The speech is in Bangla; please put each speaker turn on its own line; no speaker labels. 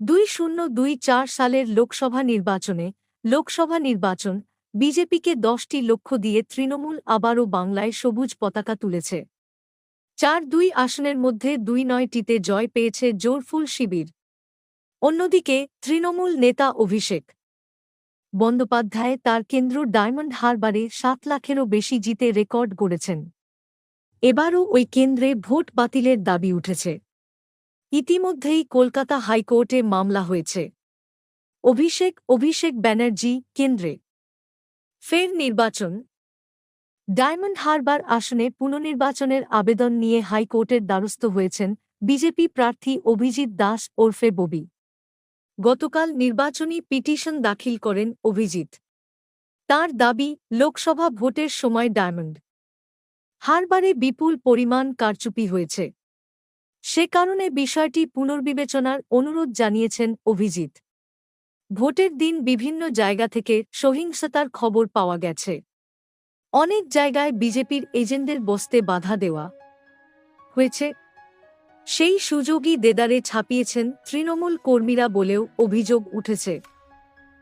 দুই শূন্য দুই চার সালের লোকসভা নির্বাচনে লোকসভা নির্বাচন বিজেপিকে দশটি লক্ষ্য দিয়ে তৃণমূল আবারও বাংলায় সবুজ পতাকা তুলেছে। চার দুই আসনের মধ্যে দুই নয়টিতে জয় পেয়েছে জোরফুল শিবির। অন্যদিকে তৃণমূল নেতা অভিষেক বন্দ্যোপাধ্যায় তার কেন্দ্র ডায়মন্ড হারবারে সাত লাখেরও বেশি জিতে রেকর্ড গড়েছেন। এবারও ওই কেন্দ্রে ভোট বাতিলের দাবি উঠেছে। ইতিমধ্যেই কলকাতা হাইকোর্টে মামলা হয়েছে। অভিষেক অভিষেক ব্যানার্জি, কেন্দ্রে। ফের নির্বাচন। ডায়মন্ড হারবার আসনে পুনর্নির্বাচনের আবেদন নিয়ে হাইকোর্টের দ্বারস্থ হয়েছেন বিজেপি প্রার্থী অভিজিৎ দাস ওরফে ববি। গতকাল নির্বাচনী পিটিশন দাখিল করেন অভিজিৎ। তার দাবি, লোকসভা ভোটের সময় ডায়মন্ড হারবারে বিপুল পরিমাণ কারচুপি হয়েছে। সে কারণে বিষয়টি পুনর্বিবেচনার অনুরোধ জানিয়েছেন অভিজিৎ। ভোটের দিন বিভিন্ন জায়গা থেকে সহিংসতার খবর পাওয়া গেছে। অনেক জায়গায় বিজেপির এজেন্টদের বসতে বাধা দেওয়া হয়েছে। সেই সুযোগই দেদারে ছাপিয়েছেন তৃণমূল কর্মীরা বলেও অভিযোগ উঠেছে।